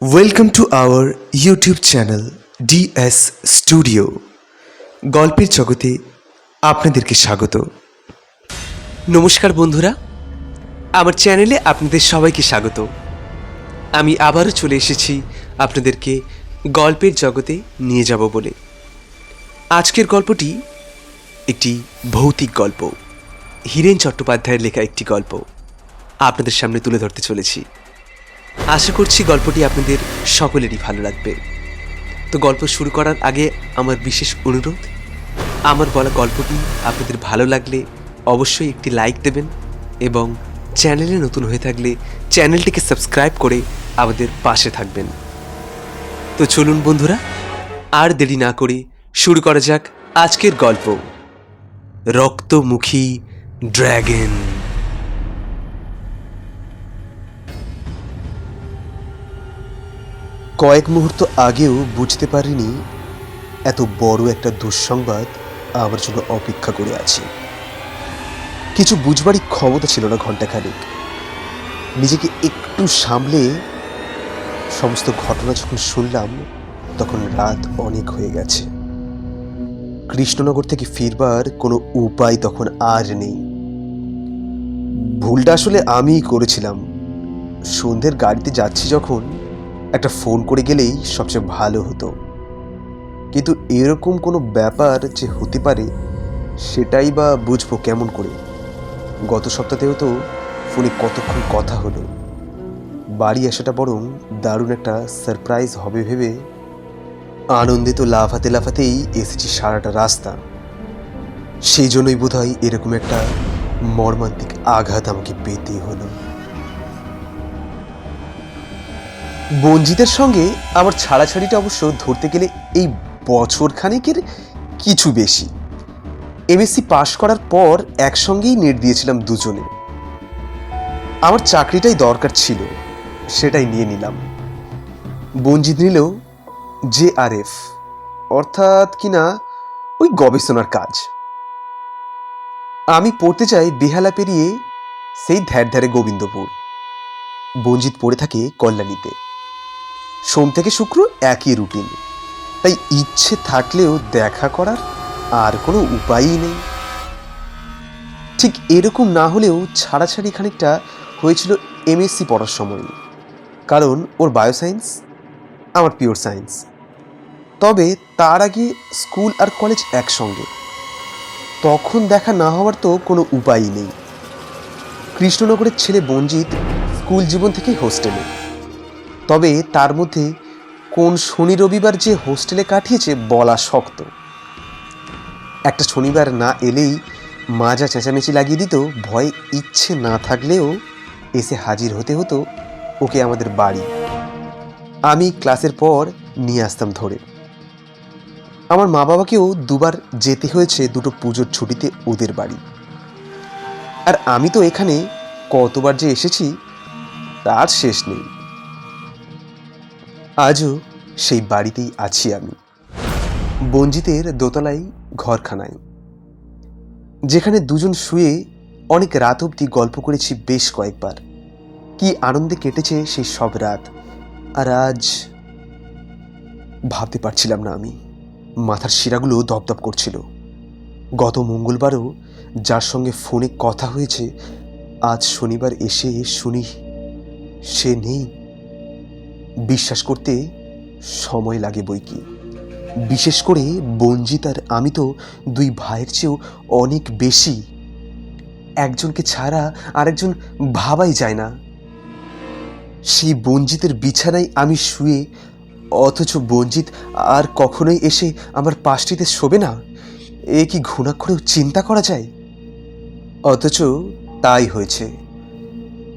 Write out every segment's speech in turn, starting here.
Welcome to our YouTube channel DS studio গল্পের জগতে আপনাদেরকে স্বাগত। নমস্কার বন্ধুরা, আমার চ্যানেলে আপনাদের সবাইকে স্বাগত। আমি আবারও চলে এসেছি আপনাদেরকে গল্পের জগতে নিয়ে যাব বলে। আজকের গল্পটি একটি ভৌতিক গল্প। হীরেন চট্টোপাধ্যায়ের লেখা একটি গল্প। আপনাদের সামনে তুলে ধরতে চলেছি। আশা করছি গল্পটি আপনাদের সকলেরই ভালো লাগবে। তো গল্প শুরু করার আগে আমার বিশেষ অনুরোধ, আমার বলা গল্পটি আপনাদের ভালো লাগলে অবশ্যই একটি লাইক দেবেন এবং চ্যানেলে নতুন হয়ে থাকলে চ্যানেলটিকে সাবস্ক্রাইব করে আমাদের পাশে থাকবেন। তো চলুন বন্ধুরা, আর দেরি না করে শুরু করা যাক আজকের গল্প। রক্তমুখী ড্র্যাগন কয়েক মুহূর্ত আগেও বুঝতে পারিনি এত বড় একটা দুঃসংবাদ আমার জন্য অপেক্ষা করে আছে। কিছু বুঝবারই ক্ষমতা ছিল না ঘন্টাখানেক নিজেকে একটু সামলে সমস্ত ঘটনা যখন শুনলাম, তখন রাত অনেক হয়ে গেছে। কৃষ্ণনগর থেকে ফিরবার কোনো উপায় তখন আর নেই। ভুলটা আসলে আমিই করেছিলাম। সন্ধ্যের গাড়িতে যাচ্ছি যখন একটা ফোন করে গেলেই সবচেয়ে ভালো হতো। কিন্তু এরকম কোনো ব্যাপার যে হতে পারে, সেটাই বা বুঝব কেমন করে? গত সপ্তাহেও তো ফোনে কতক্ষণ কথা হলো। বাড়ি আসাটা বরং দারুণ একটা সারপ্রাইজ হবে ভেবে আনন্দে তো লাফাতে লাফাতেই এসেছি সারাটা রাস্তা। সেই জন্যই বোধহয় এরকম একটা মর্মান্তিক আঘাত আমাকে পেতে হলো। বঞ্জিতের সঙ্গে আমার ছাড়াছাড়িটা অবশ্য ধরতে গেলে এই বছর খানেকের কিছু বেশি। এমএসসি পাশ করার পর একসঙ্গেই নেট দিয়েছিলাম দুজনে। আমার চাকরিটাই দরকার ছিল, সেটাই নিয়ে নিলাম। বঞ্জিত নিল জে আর এফ, অর্থাৎ কিনা ওই গবেষণার কাজ। আমি পড়তে চাই বেহালা পেরিয়ে সেই ধ্যার ধ্যারে গোবিন্দপুর। বঞ্জিত পড়ে থাকে কল্যাণীতে। সোম থেকে শুক্র একই রুটিন তাই ইচ্ছে থাকলেও দেখা করার আর কোনো উপায়ই নেই। ঠিক এরকম না হলেও ছাড়াছাড়ি খানিকটা হয়েছিল এমএসসি পড়ার সময়। কারণ ওর বায়োসায়েন্স আমার পিওর সায়েন্স তবে তার আগে স্কুল আর কলেজ একসঙ্গে। তখন দেখা না হওয়ার তো কোনো উপায়ই নেই। কৃষ্ণনগরের ছেলে বঞ্জিত স্কুল জীবন থেকেই হোস্টেলে তবে তার মধ্যে কোন শনি রবিবার যে হোস্টেলে কাটিয়েছে বলা শক্ত। একটা শনিবার না এলেই মাজা চেঁচামেচি লাগিয়ে দিত, ভয় ইচ্ছে না থাকলেও এসে হাজির হতে হতো ওকে আমাদের বাড়ি। আমি ক্লাসের পর নিয়ে আসতাম ধরে। আমার মা বাবাকেও দুবার যেতে হয়েছে দুটো পুজোর ছুটিতে ওদের বাড়ি। আর আমি তো এখানে কতবার যে এসেছি, তার শেষ নেই। আজও সেই বাড়িতেই আছি আমি। বঞ্জিতের দোতলাই ঘরখানায়। যেখানে দুজন শুয়ে অনেক রাত অবধি গল্প করেছি বেশ কয়েকবার। কি আনন্দে কেটেছে সেই সব রাত, আর আজ ভাবতে পারছিলাম না আমি। মাথার শিরাগুলো দপদপ করছিল। গত মঙ্গলবারও যার সঙ্গে ফোনে কথা হয়েছে, আজ শনিবার এসে শুনি সে নেই। বিশ্বাস করতে সময় লাগে বই কি। বিশেষ করে বঞ্জিত আর আমি তো দুই ভাইয়ের চেয়েও অনেক বেশি। একজনকে ছাড়া আরেকজন ভাবাই যায় না। সেই বঞ্জিতের বিছানায় আমি শুয়ে, অথচ বঞ্জিত আর কখনোই এসে আমার পাশটিতে শোবে না। এ কি ঘুণাক্ষরেও চিন্তা করা যায়? অথচ তাই হয়েছে।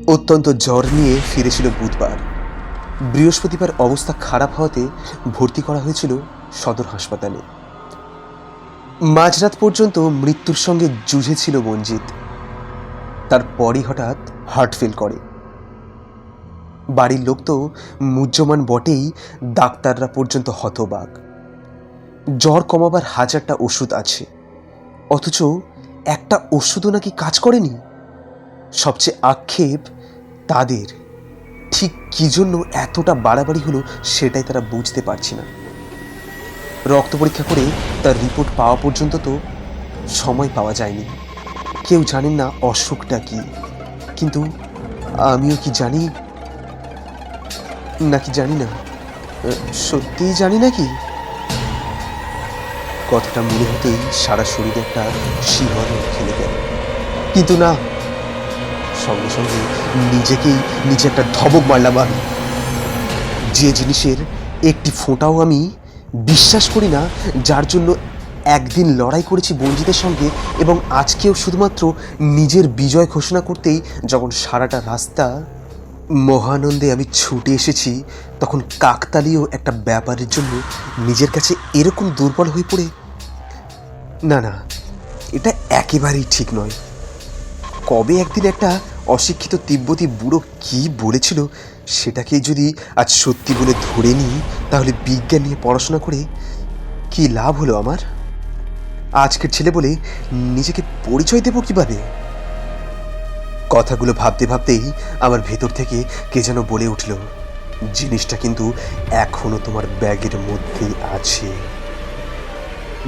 অত্যন্ত জ্বর নিয়ে ফিরেছিল বুধবার। বৃহস্পতিবার অবস্থা খারাপ হওয়াতে ভর্তি করা হয়েছিল সদর হাসপাতালে। মাঝরাত পর্যন্ত মৃত্যুর সঙ্গে যুঝেছিল বঞ্জিত তারপরই হঠাৎ হার্ট ফেল করে। বাড়ির লোক তো মুহ্যমান বটেই ডাক্তাররা পর্যন্ত হতবাক। জ্বর কমাবার হাজারটা ওষুধ আছে। অথচ একটা ওষুধও নাকি কাজ করেনি? সবচেয়ে আক্ষেপ তাদের। ঠিক কী জন্য এতটা বাড়াবাড়ি হলো সেটাই তারা বুঝতে পারছি না। রক্ত পরীক্ষা করে তার রিপোর্ট পাওয়া পর্যন্ত তো সময় পাওয়া যায়নি। কেউ জানেন না অসুখটা কি। কিন্তু আমিও কি জানি? নাকি জানি না। সত্যিই জানি নাকি? কথাটা মনে হতেই সারা শরীরে একটা শিহরণ খেলে গেল কিন্তু না সঙ্গে সঙ্গে নিজেকেই নিজে একটা ধমক মারলাম আমি। যে জিনিসের একটি ফোঁটাও আমি বিশ্বাস করি না, যার জন্য একদিন লড়াই করেছি বঞ্জিতের সঙ্গে এবং আজকেও শুধুমাত্র নিজের বিজয় ঘোষণা করতেই যখন সারাটা রাস্তা মহানন্দে আমি ছুটে এসেছি, তখন কাকতালীয় একটা ব্যাপারের জন্য নিজের কাছে এরকম দুর্বল হয়ে পড়ে। না না, এটা একেবারেই ঠিক নয়। কবে একদিন একটা অশিক্ষিত তিব্বতী বুড়ো কি বলেছিল সেটাকেই যদি আজ সত্যি বলে ধরে নিই, তাহলে বিজ্ঞান নিয়ে পড়াশোনা করে কি লাভ হলো আমার? আজকের ছেলে বলে নিজেকে পরিচয় দেবো কীভাবে? কথাগুলো ভাবতে ভাবতেই আমার ভেতর থেকে কে যেন বলে উঠল, জিনিসটা কিন্তু এখনও তোমার ব্যাগের মধ্যেই আছে।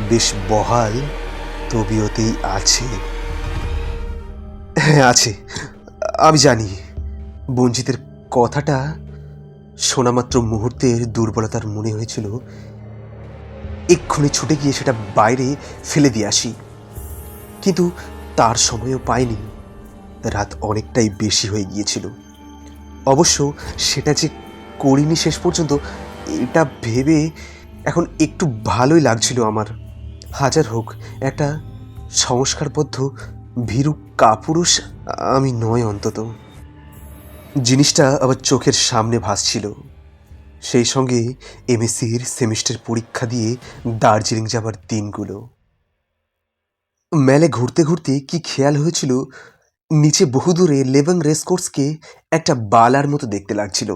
বেশ বহাল, তবিয়তেই আছে। হ্যাঁ আছে। আমি জানি, বঞ্জিতের কথাটা শোনামাত্র মুহূর্তের দুর্বলতার মনে হয়েছিল। এক্ষুনি ছুটে গিয়ে সেটা বাইরে ফেলে দিয়ে আসি। কিন্তু তার সময়ও পাইনি। রাত অনেকটাই বেশি হয়ে গিয়েছিল। অবশ্য সেটা যে করিনি শেষ পর্যন্ত, এটা ভেবে এখন একটু ভালোই লাগছিল আমার। হাজার হোক, একটা সংস্কারবদ্ধ ভীরু কাপুরুষ? আমি নয় অন্তত। জিনিসটা আবার চোখের সামনে ভাসছিল। সেই সঙ্গে এমএসসির সেমিস্টার পরীক্ষা দিয়ে দার্জিলিং যাবার দিনগুলো। মেলে ঘুরতে ঘুরতে কি খেয়াল হয়েছিল, নিচে বহুদূরে লেবং রেসকোর্সকে একটা বালার মতো দেখতে লাগছিল।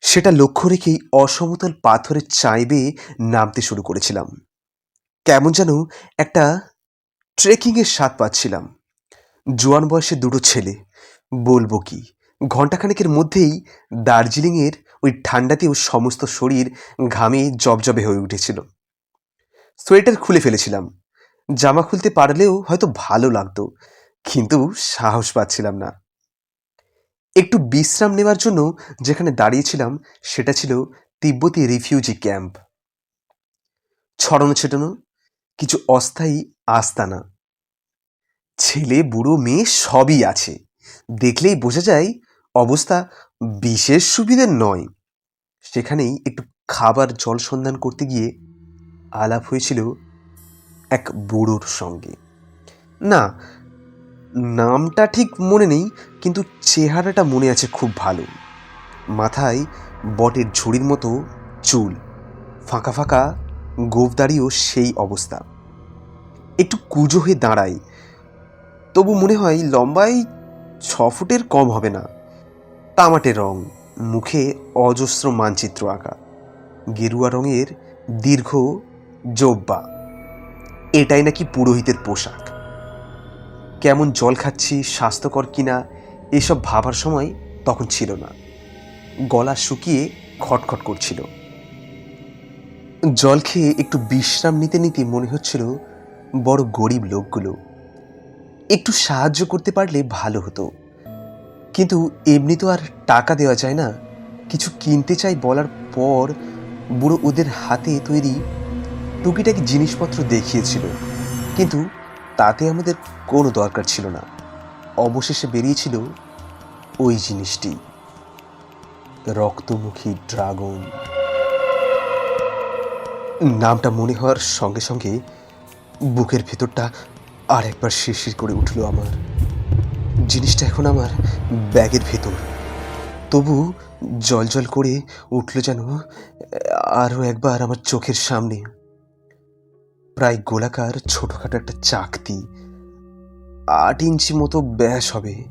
সেটা লক্ষ্য রেখেই অসমতল পাথরের চাই বেয়ে নামতে শুরু করেছিলাম। কেমন যেন একটা ট্রেকিংয়ের স্বাদ পাচ্ছিলাম। জোয়ান বয়সে দুটো ছেলে। বলব কি, ঘণ্টাখানেকের মধ্যেই দার্জিলিংয়ের ওই ঠান্ডাতেও সমস্ত শরীর ঘামে জবজবে হয়ে উঠেছিল। সোয়েটার খুলে ফেলেছিলাম। জামা খুলতে পারলেও হয়তো ভালো লাগতো, কিন্তু সাহস পাচ্ছিলাম না। একটু বিশ্রাম নেওয়ার জন্য যেখানে দাঁড়িয়েছিলাম সেটা ছিল তিব্বতী রিফিউজি ক্যাম্প। ছড়ানো ছেটানো, কিছু অস্থায়ী আস্তানা। ছেলে, বুড়ো, মেয়ে সবই আছে। দেখলেই বোঝা যায় অবস্থা বিশেষ সুবিধের নয়। সেখানেই একটু খাবার জল সন্ধান করতে গিয়ে আলাপ হয়েছিল এক বুড়োর সঙ্গে। না, নামটা ঠিক মনে নেই, কিন্তু চেহারাটা মনে আছে খুব ভালো। মাথায় বটের ঝুড়ির মতো চুল। ফাঁকা ফাঁকা গোফদারিও সেই অবস্থা। একটু কুজো হয়ে দাঁড়াই। তবু মনে হয় লম্বাই ছ ফুটের কম হবে না। তামাটে রং, মুখে অজস্র মানচিত্র আঁকা, গেরুয়া রঙের দীর্ঘ জব্বা। এটাই নাকি পুরোহিতের পোশাক। কেমন জল খাচ্ছি, স্বাস্থ্যকর কিনা, এসব ভাবার সময় তখন ছিল না। গলা শুকিয়ে খটখট করছিল। জল খেয়ে একটু বিশ্রাম নিতে নিতে মনে হচ্ছিল বড় গরিব লোকগুলো। একটু সাহায্য করতে পারলে ভালো হতো। কিন্তু এমনি তো আর টাকা দেওয়া যায় না। কিছু কিনতে চাই বলার পর বুড়ো ওদের হাতে তৈরি টুকিটাকি জিনিসপত্র দেখিয়েছিল। কিন্তু তাতে আমাদের কোনো দরকার ছিল না। অবশেষে বেরিয়েছিল ওই জিনিসটি। রক্তমুখী ড্রাগন। নামটা মনে হওয়ার সঙ্গে সঙ্গে বুকের ভেতরটা আর একবার শিরশির করে উঠল আমার। জিনিসটা এখন আমার ব্যাগের ভেতর। তবু জল জল করে উঠল যেন আরও একবার আমার চোখের সামনে। প্রায় গোলাকার ছোটোখাটো একটা চাকতি। আট ইঞ্চি মতো ব্যাস হবে,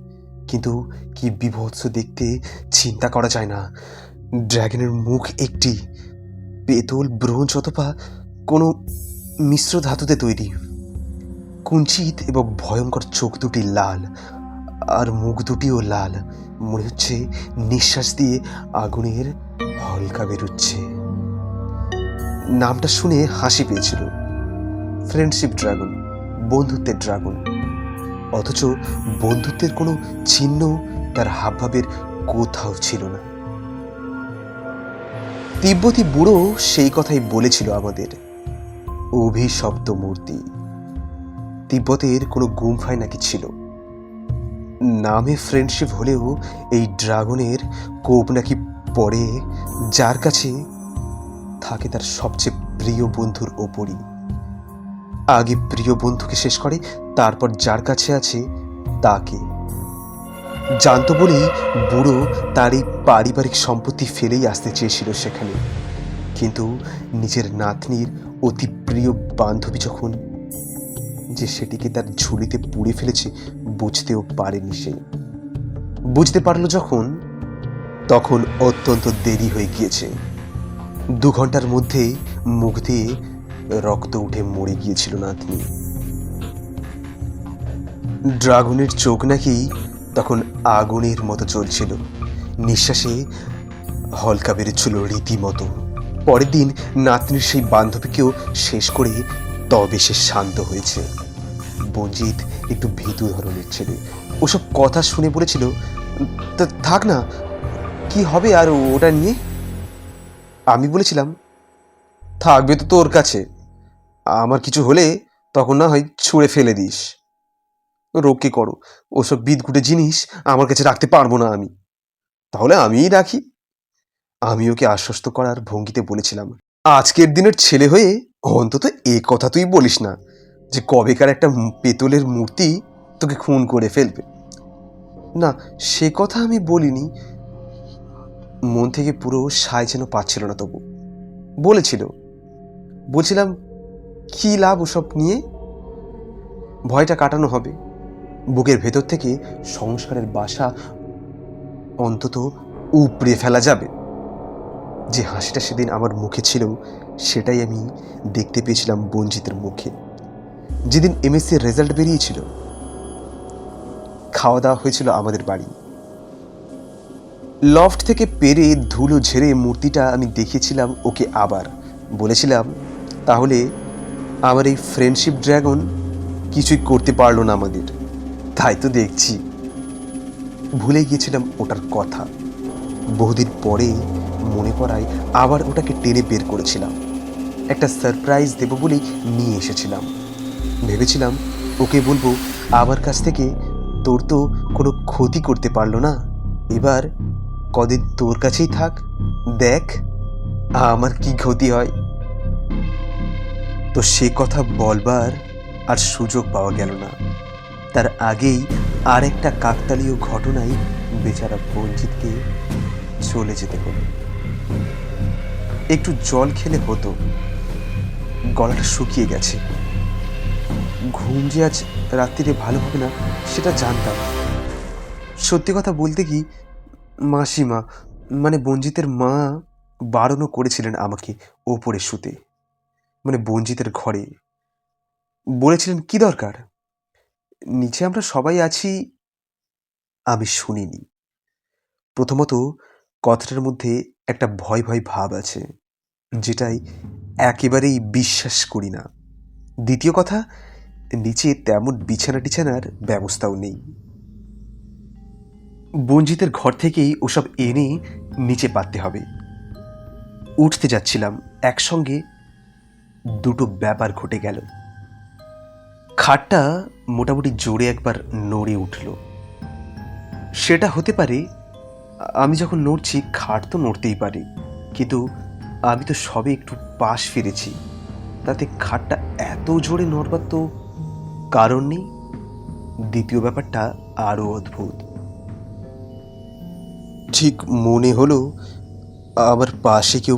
কিন্তু কি বিভৎস দেখতে চিন্তা করা যায় না। ড্র্যাগনের মুখ একটি, পেতল ব্রোঞ্জ অথবা কোনো মিশ্র ধাতুতে তৈরি। কুঞ্চিত এবং ভয়ঙ্কর চোখ দুটি লাল আর মুখ দুটিও লাল। মনে হচ্ছে নিঃশ্বাস দিয়ে আগুনের হলকা বেরোচ্ছে। নামটা শুনে হাসি পেয়েছিল। ফ্রেন্ডশিপ ড্রাগন বন্ধুত্বের ড্রাগন অথচ বন্ধুত্বের কোনো চিহ্ন তার হাবভাবের কোথাও ছিল না। তিব্বতী বুড়ো সেই কথাই বলেছিল আমাদের। অভিশব্দ মূর্তি তিব্বতের কোনো গুমফায় নাকি ছিল? নামে ফ্রেন্ডশিপ হলেও এই ড্রাগনের কোপ নাকি পড়ে, যার কাছে থাকে তার সবচেয়ে প্রিয় বন্ধুর ওপরই। আগে প্রিয় বন্ধুকে শেষ করে, তারপর যার কাছে আছে তাকে। জানত বলেই বুড়ো তার এই পারিবারিক সম্পত্তি ফেলেই আসতে চেয়েছিল সেখানে। কিন্তু নিজের নাতনির অতি প্রিয় বান্ধবী যখন যে সেটিকে তার ঝুলিতে পুড়ে ফেলেছে, বুঝতেও পারেনি সে। বুঝতে পারল যখন, তখন অত্যন্ত দেরি হয়ে গিয়েছে। দু ঘণ্টার মধ্যে মুখ দিয়ে রক্ত উঠে মরে গিয়েছিল নাতনি। ড্রাগনের চোখ নাকি তখন আগুনের মতো চলছিল নিঃশ্বাসে হলকা বেরোচ্ছিল রীতিমতো। পরের দিন নাতনির সেই বান্ধবীকেও শেষ করে তবে সে শান্ত হয়েছে। বঞ্জিত একটু ভীতু ধরনের ছেলে। ওসব কথা শুনে "তা থাক না, কি হবে আর ওটা নিয়ে? আমি বলেছিলাম, থাকবে তো তোর কাছে। আমার কিছু হলে তখন না হয় ছুঁড়ে ফেলে দিস। রোগকে করো? ওসব বিদগুটে জিনিস আমার কাছে রাখতে পারব না আমি। তাহলে আমিই রাখি। আমি ওকে আশ্বস্ত করার ভঙ্গিতে বলেছিলাম? আজকের দিনের ছেলে হয়ে অন্তত এ কথা তুই বলিস না যে কবেকার একটা পেতলের মূর্তি তোকে খুন করে ফেলবে। না, সে কথা আমি বলিনি। মন থেকে পুরো সায় যেন পাচ্ছিল না তবু। বলেছিল, বলছিলাম, কি লাভ ওসব নিয়ে? ভয়টা কাটানো হবে। বুকের ভেতর থেকে সংস্কারের বাসা অন্তত উপড়ে ফেলা যাবে। যে হাসিটা সেদিন আমার মুখে ছিল, সেটাই আমি দেখতে পেয়েছিলাম বঞ্জিতের মুখে। যেদিন এমএসসির রেজাল্ট বেরিয়েছিল, খাওয়া দাওয়া হয়েছিল আমাদের বাড়ি। লফট থেকে পেরে ধুলো ঝেড়ে মূর্তিটা আমি দেখিয়েছিলাম ওকে আবার। বলেছিলাম, তাহলে আমার এই ফ্রেন্ডশিপ ড্রাগন কিছুই করতে পারল না আমাদের। তাই তো দেখছি। ভুলে গিয়েছিলাম ওটার কথা। বহুদিন পরে মনে পড়ায় আবার ওটাকে টেনে বের করেছিলাম। একটা সারপ্রাইজ দেবো বলেই নিয়ে এসেছিলাম। ভেবেছিলাম ওকে বলব, আমার কাছ থেকে তোর তো কোনো ক্ষতি করতে পারল না। এবার কদিন তোর কাছেই থাক, দেখ আমার কি ক্ষতি হয়। তো সে কথা বলবার আর সুযোগ পাওয়া গেল না। তার আগেই আরেকটা কাকতালীয় ঘটনায় বেচারা বঞ্চিতকে চলে যেতে হলো। একটু জল খেলে হতো। গলাটা শুকিয়ে গেছে। ঘুম যে আজ রাত্রিরে ভালো হবে না, সেটা জানতাম। সত্যি কথা বলতে কি, মাসিমা মানে বঞ্জিতের মা বারণও করেছিলেন আমাকে ওপরে শুতে মানে বঞ্জিতের ঘরে। বলেছিলেন, কি দরকার? নিচে আমরা সবাই আছি, আমি শুনিনি। প্রথমত কথাটার মধ্যে একটা ভয় ভয় ভাব আছে। যেটাই একেবারেই বিশ্বাস করি না। দ্বিতীয় কথা, নিচে তেমন বিছানা টিছানার ব্যবস্থাও নেই। বঞ্জিতের ঘর থেকেই ওসব এনে নিচে পাততে হবে। উঠতে যাচ্ছিলাম, একসঙ্গে দুটো ব্যাপার ঘটে গেল। খাটটা মোটামুটি জোরে একবার নড়ে উঠল। সেটা হতে পারে, আমি যখন নড়ছি, খাট তো নড়তেই পারে, কিন্তু আমি তো সবে একটু পাশ ফিরেছি। তাতে খাটটা এত জোরে নড়বার তো কারণ নেই। দ্বিতীয় ব্যাপারটা আরও অদ্ভুত। ঠিক মনে হলো আমার পাশে কেউ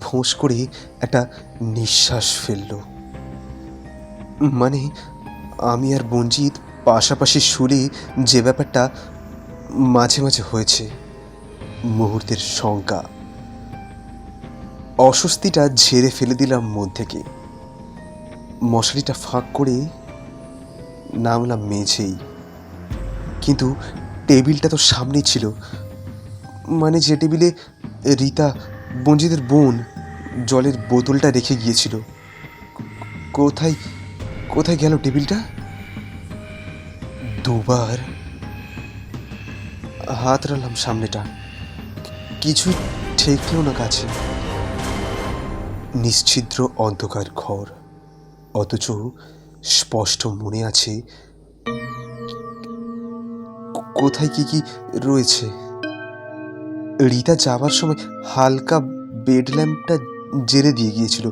ফোঁস করে একটা নিঃশ্বাস ফেলল। মানে আমি আর বঞ্জিত পাশাপাশি শুলে যে ব্যাপারটা মাঝে মাঝে হয়েছে, মুহূর্তের শঙ্কা। অস্বস্তিটা ঝেড়ে ফেলে দিলাম মন থেকে। মশারিটা ফাঁক করে নামলাম মেঝেই। কিন্তু টেবিলটা তো সামনেই ছিল। মানে যে টেবিলে রীতা, বঞ্জিতের বোন জলের বোতলটা রেখে গিয়েছিল। কোথায় কোথায় গেল টেবিলটা? দুবার হাত রাখলাম সামনেটা। কিছুই ঠেকলো না কাছে। নিশ্ছিদ্র অন্ধকার ঘর। অথচ স্পষ্ট মনে আছে কোথায় কি কি রয়েছে? রীতা যাবার সময় হালকা বেড ল্যাম্পটা জেরে দিয়ে গিয়েছিল।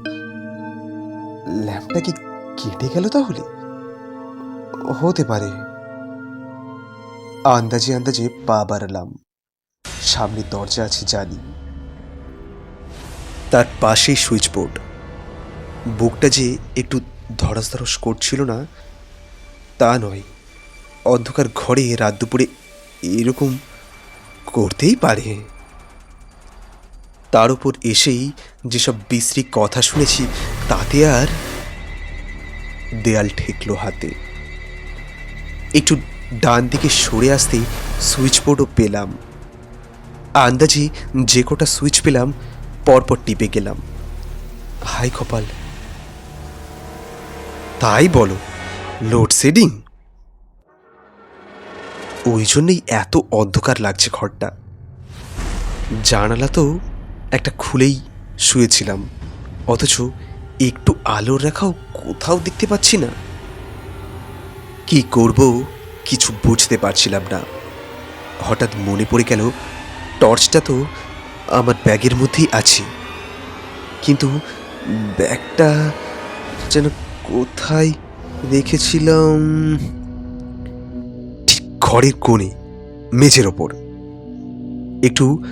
ল্যাম্পটা কি কেটে গেল তাহলে? হতে পারে। আন্দাজে আন্দাজে পা বাড়ালাম। সামনে দরজা আছে জানি তার পাশেই সুইচ বোর্ড। বুকটা যে একটু ধরাস ধরস করছিল না, তা নয়। অন্ধকার ঘরে রাত দুপুরে এরকম করতেই পারে। তার উপর এসেই যেসব বিশ্রী কথা শুনেছি, তাতে আর দেয়াল ঠেকলো হাতে। একটু ডান দিকে সরে আসতেই সুইচ বোর্ডও পেলাম। আন্দাজে যে কটা সুইচ পেলাম পরপর টিপে গেলাম। হাই কপাল। তাই বলো, লোডশেডিং? ওই জন্যই এত অন্ধকার লাগছে ঘরটা। জানালা তো একটা খুলেই শুয়েছিলাম, অথচ একটু আলোর রেখাও কোথাও দেখতে পাচ্ছি না। কি করব কিছু বুঝতে পারছিলাম না। হঠাৎ মনে পড়ে গেল, টর্চটা তো আমার ব্যাগের মধ্যেই আছে। কিন্তু ব্যাগটা যেন কোথায় রেখেছিলাম? ঠিক ঘরের কোণে, মেঝের ওপর। একটু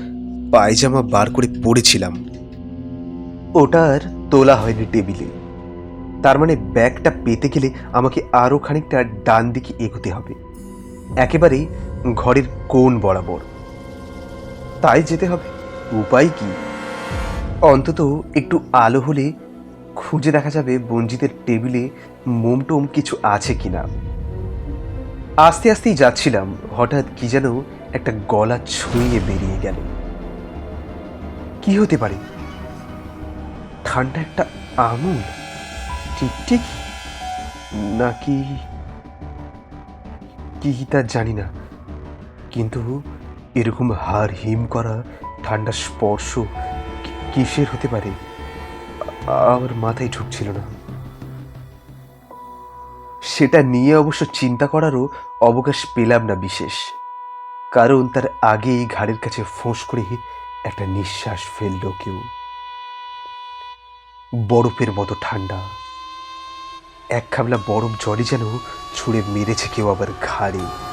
পায়জামা বার করে পড়েছিলাম ওটার তোলা হয়নি টেবিলে। তার মানে ব্যাগটা পেতে গেলে আমাকে আরও খানিকটা ডান দিকে এগোতে হবে। একেবারে ঘরের কোণ বরাবর। তাই যেতে হবে। উপায় কি? অন্তত একটু আলো হলে খুঁজে দেখা যাবে বঞ্জিতের টেবিলে মোমটোম কিছু আছে কিনা। আস্তে আস্তেই যাচ্ছিলাম, হঠাৎ কি যেন একটা গলা ছুঁয়ে বেরিয়ে গেল। কি হতে পারে? ঠান্ডা একটা আমুল ঠিক ঠিক? নাকি কি তা জানি না। কিন্তু এরকম হার হিম করা ঠান্ডা স্পর্শ কিসের হতে পারে? আমার মাথায় ঢুকছিল না। সেটা নিয়ে অবশ্য চিন্তা করারও অবকাশ পেলাম না বিশেষ। কারণ তার আগেই ঘাড়ের কাছে ফোঁস করে একটা নিঃশ্বাস ফেলল কেউ। বরফের মতো ঠান্ডা। এক খাবলা বরফ জলে যেন ছুঁড়ে মেরেছে কেউ আবার ঘাড়ে।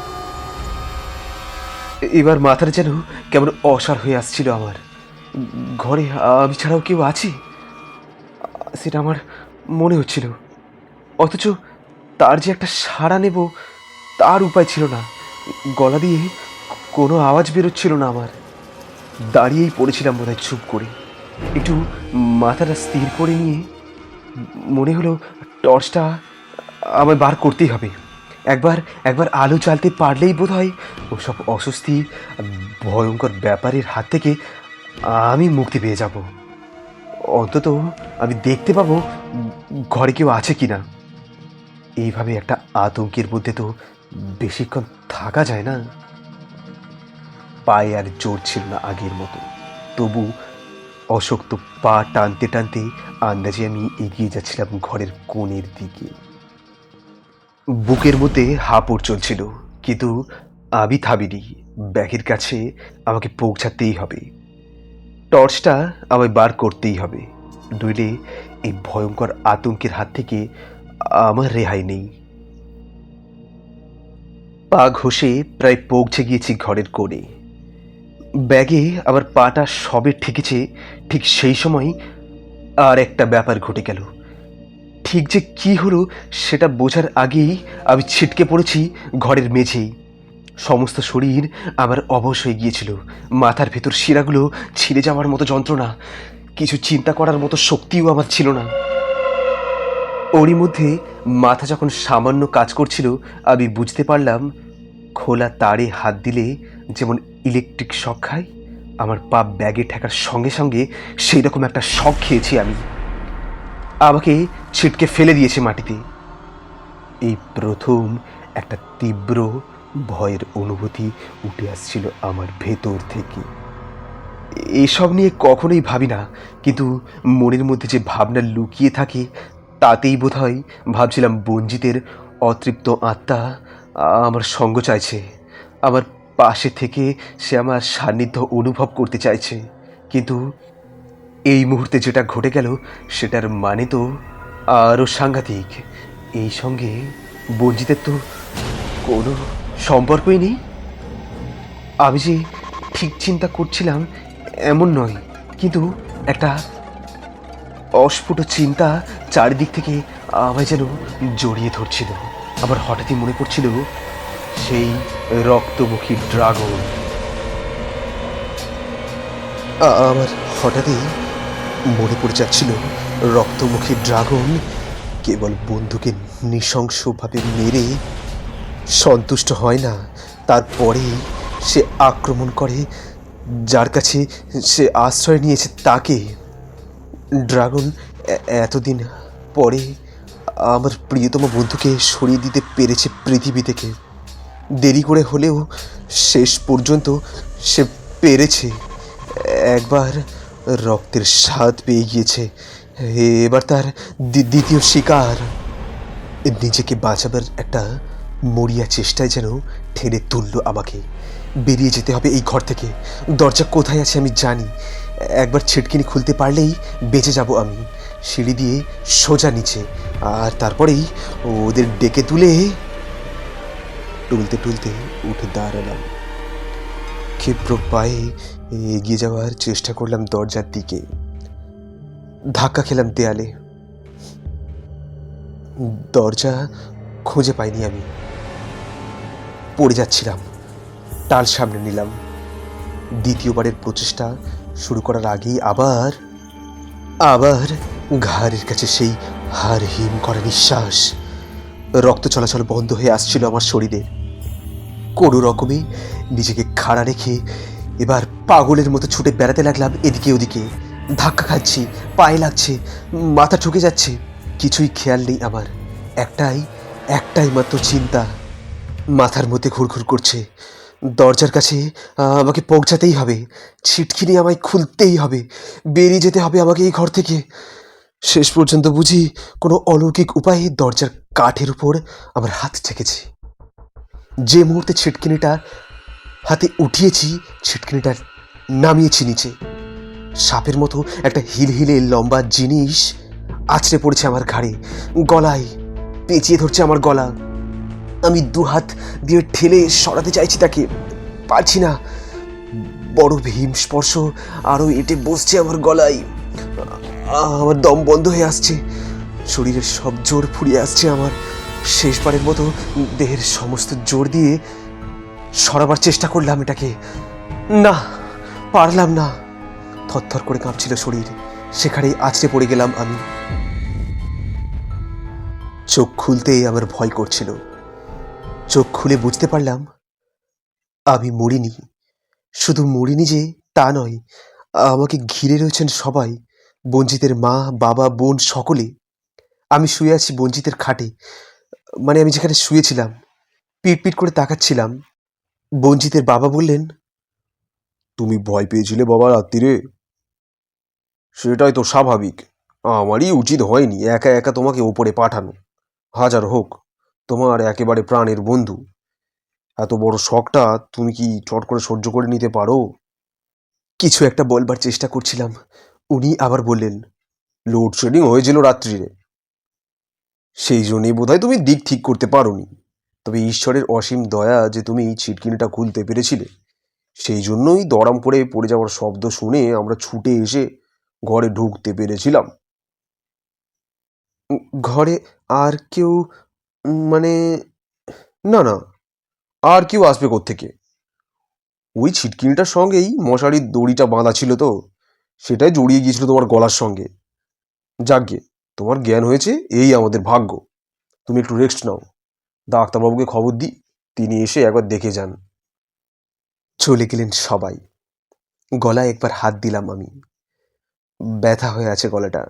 এবার মাথার যেন কেমন অসার হয়ে আসছিল আমার। ঘরে আমি ছাড়াও কেউ আছে? সেটা আমার মনে হচ্ছিল। অথচ তার যে একটা সাড়া নেব, তার উপায় ছিল না। গলা দিয়ে কোনো আওয়াজ বেরোচ্ছিল না আমার। দাঁড়িয়েই পড়েছিলাম বোধহয় চুপ করে। একটু মাথাটা স্থির করে নিয়ে মনে হলো টর্চটা আমায় বার করতেই হবে। একবার একবার আলো জ্বালতে পারলেই বোধ হয় ওসব অস্বস্তি, ভয়ঙ্কর ব্যাপারের হাত থেকে আমি মুক্তি পেয়ে যাব। অন্তত আমি দেখতে পাবো ঘরে কেউ আছে কি না এইভাবে একটা আতঙ্কের মধ্যে তো বেশিক্ষণ থাকা যায় না। পায়ে আর জোর ছিল না আগের মতো। তবু অশক্ত পা টানতে টানতে আন্দাজে আমি এগিয়ে যাচ্ছিলাম ঘরের কোণের দিকে। বুকের মধ্যে হাঁপড় চলছিল, কিন্তু আমি থামিনি। ব্যাগের কাছে আমাকে পৌঁছাতেই হবে। টর্চটা আমায় বার করতেই হবে, নইলে এই ভয়ঙ্কর আতঙ্কের হাত থেকে আমার রেহাই নেই। পা ঘষে প্রায় পৌঁছে গিয়েছি ঘরের কোণে। ব্যাগে আমার পাটা সবে ঠেকেছে, ঠিক সেই সময় আর একটা ব্যাপার ঘটে গেল। ঠিক যে কি হলো, সেটা বোঝার আগেই আমি ছিটকে পড়েছি ঘরের মেঝেই। সমস্ত শরীর আমার অবশ হয়ে গিয়েছিল। মাথার ভেতর শিরাগুলো ছিঁড়ে যাওয়ার মতো যন্ত্রণা, কিছু চিন্তা করার মতো শক্তিও আমার ছিল না। ওরই মধ্যে মাথা যখন সামান্য কাজ করছিল, আমি বুঝতে পারলাম, খোলা তারে হাত দিলে যেমন ইলেকট্রিক শখ খায়, আমার পা ব্যাগে ঠেকার সঙ্গে সঙ্গে সেই রকম একটা শখ খেয়েছি আমি। আমাকে ছিটকে ফেলে দিয়েছে মাটিতে। এই প্রথম একটা তীব্র ভয়ের অনুভূতি উঠে আসছিল আমার ভেতর থেকে। এসব নিয়ে কখনোই ভাবি না, কিন্তু মনের মধ্যে যে ভাবনা লুকিয়ে থাকে, তাতেই বোধ হয় ভাবছিলাম বঞ্জিতের অতৃপ্ত আত্মা আমার সঙ্গ চাইছে। আমার পাশে থেকে সে আমার সান্নিধ্য অনুভব করতে চাইছে। কিন্তু এই মুহূর্তে যেটা ঘটে গেল, সেটার মানে তো আরও সাংঘাতিক। এই সঙ্গে বঞ্জিতের তো কোনো সম্পর্কই নেই। আমি যে ঠিক চিন্তা করছিলাম এমন নয়, কিন্তু একটা অস্ফুট চিন্তা চারিদিক থেকে আমায় যেন জড়িয়ে ধরছিল। আবার হঠাৎই মনে পড়ছিল সেই রক্তমুখী ড্রাগন। আমার হঠাৎই মনে পড়ে যাচ্ছিল, রক্তমুখী ড্রাগন কেবল বন্ধুকে নৃশংসভাবে মেরে সন্তুষ্ট হয় না। তারপরে সে আক্রমণ করে, যার কাছে সে আশ্রয় নিয়েছে তাকে। ড্রাগন এতদিন পরে আমার প্রিয়তম বন্ধুকে সরিয়ে দিতে পেরেছে পৃথিবী থেকে। দেরি করে হলেও শেষ পর্যন্ত সে পেরেছে। একবার রক্তের স্বাদ পেয়ে গিয়েছে। এবার তার দ্বিতীয় শিকার। নিজেকে বাঁচাবার একটা মরিয়া চেষ্টায় যেন ঠেলে তুললো আমাকে। বেরিয়ে যেতে হবে এই ঘর থেকে। দরজা কোথায় আছে আমি জানি। একবার ছিটকিনি খুলতে পারলেই বেঁচে যাব আমি। সিঁড়ি দিয়ে সোজা নিচে। আর তারপরেই ওদের ডেকে তুলে টুলতে টুলতে উঠে দাঁড়ালাম। ক্ষিপ্র পায়ে এগিয়ে যাওয়ার চেষ্টা করলাম দরজার দিকে। ধাক্কা খেলাম দেয়ালে। দরজা খুঁজে পাইনি আমি। পড়ে যাচ্ছিলাম। টাল সামনে নিলাম। দ্বিতীয়বারের প্রচেষ্টা শুরু করার আগেই আবার আবার ঘাড়ের কাছে সেই হার হিম করা নিঃশ্বাস। রক্ত চলাচল বন্ধ হয়ে আসছিল আমার শরীরে। কোনো রকমে নিজেকে খাড়া রেখে এবার পাগলের মতো ছুটে বেড়াতে লাগলাম এদিকে ওদিকে। ধাক্কা খাচ্ছি, পায়ে লাগছে, মাথা ঠুকে যাচ্ছে, কিছুই খেয়াল নেই আমার। একটাই একটাই মাত্র চিন্তা। মাথার মধ্যে ঘুরঘুর করছে। দরজার কাছে আমাকে পৌঁছাতেই হবে। ছিটকিনি আমায় খুলতেই হবে। বেরিয়ে যেতে হবে আমাকে এই ঘর থেকে। শেষ পর্যন্ত বুঝি কোনো অলৌকিক উপায়ে দরজার কাঠের উপর আমার হাত ঠেকেছে। যে মুহূর্তে ছিটকিনিটা হাতে উঠিয়েছি, ছিটকিনিটা নামিয়েছি নিচে। সাপের মতো একটা হিল হিলহিলে লম্বা জিনিস আছড়ে পড়েছে আমার ঘাড়ে। গলায় পেঁচিয়ে ধরছে আমার গলা। আমি দু হাত দিয়ে ঠেলে সরাতে চাইছি তাকে। পারছি না। বড় ভীম স্পর্শ আরও এটে বসছে আমার গলায়। আমার দম বন্ধ হয়ে আসছে। শরীরের সব জোর ফুরিয়ে আসছে আমার। শেষবারের মতো দেহের সমস্ত জোর দিয়ে সরাবার চেষ্টা করলাম এটাকে। না, পারলাম না। থরথর করে কাঁপছিল শরীর। সেখানেই আছড়ে পড়ে গেলাম আমি। চোখ খুলতেই আমার ভয় করছিল। চোখ খুলে বুঝতে পারলাম, আমি মরিনি। শুধু মরিনি যে তা নয়, আমাকে ঘিরে রয়েছেন সবাই, বঞ্জিতের মা, বাবা, বোন, সকলে। আমি শুয়ে আছি বঞ্জিতের খাটে। মানে আমি যেখানে শুয়েছিলাম, পিট পিট করে তাকাচ্ছিলাম। বঞ্জিতের বাবা বললেন, তুমি ভয় পেয়েছিলে বাবা রাত্রিরে সেটাই তো স্বাভাবিক। আমারই উচিত হয়নি একা একা তোমাকে ওপরে পাঠানো। হাজার হোক, তোমার একেবারে প্রাণের বন্ধু। এত বড় শখটা তুমি কি চট করে সহ্য করে নিতে পারো? কিছু একটা বলবার চেষ্টা করছিলাম। উনি আবার বললেন, লোডশেডিং হয়েছিল রাত্রিরে। সেই জন্যই বোধহয় তুমি দিক ঠিক করতে পারোনি। তবে ঈশ্বরের অসীম দয়া যে তুমি ছিটকিনিটা খুলতে পেরেছিলে, সেই জন্যই দড়াম করে পড়ে যাওয়ার শব্দ শুনে আমরা ছুটে এসে ঘরে ঢুকতে পেরেছিলাম। ঘরে আর কেউ মানে না না, আর কেউ আসবে থেকে ওই ছিটকিনিটার সঙ্গেই মশারির দড়িটা বাঁধা ছিল তো, সেটাই জড়িয়ে গিয়েছিল তোমার গলার সঙ্গে। যাকগে তোমার জ্ঞান হয়েছে, এই আমাদের ভাগ্য। তুমি একটু রেস্ট নাও। ডাক্তারবাবুকে খবর দিই, তিনি এসে একবার দেখে যান। চলে গেলেন সবাই। গলায় একবার হাত দিলাম আমি। ব্যথা হয়ে আছে গলাটা।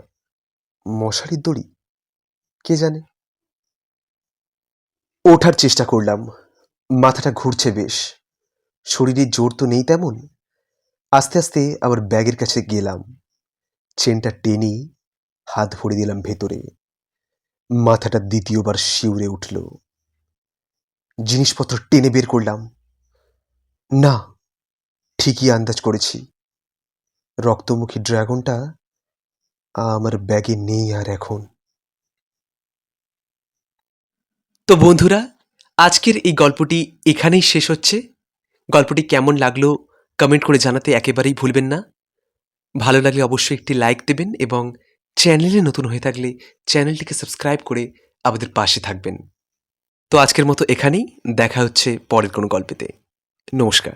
মশারির দড়ি? কে জানে? ওঠার চেষ্টা করলাম। মাথাটা ঘুরছে বেশ। শরীরে জোর তো নেই তেমন। আস্তে আস্তে আবার ব্যাগের কাছে গেলাম। চেনটা টেনে হাত ভরে দিলাম ভেতরে। মাথাটা দ্বিতীয়বার শিউরে উঠল। জিনিসপত্র টেনে বের করলাম। না, ঠিকই আন্দাজ করেছি। রক্তমুখী ড্রাগনটা আমার ব্যাগে নেই আর এখন। তো বন্ধুরা, আজকের এই গল্পটি এখানেই শেষ হচ্ছে। গল্পটি কেমন লাগল কমেন্ট করে জানাতে একেবারেই ভুলবেন না। ভালো লাগলে অবশ্যই একটি লাইক দেবেন এবং চ্যানেলে নতুন হয়ে থাকলে চ্যানেলটিকে সাবস্ক্রাইব করে আমাদের পাশে থাকবেন। তো আজকের মতো এখানেই। দেখা হচ্ছে পরের কোনো গল্পেতে। নমস্কার।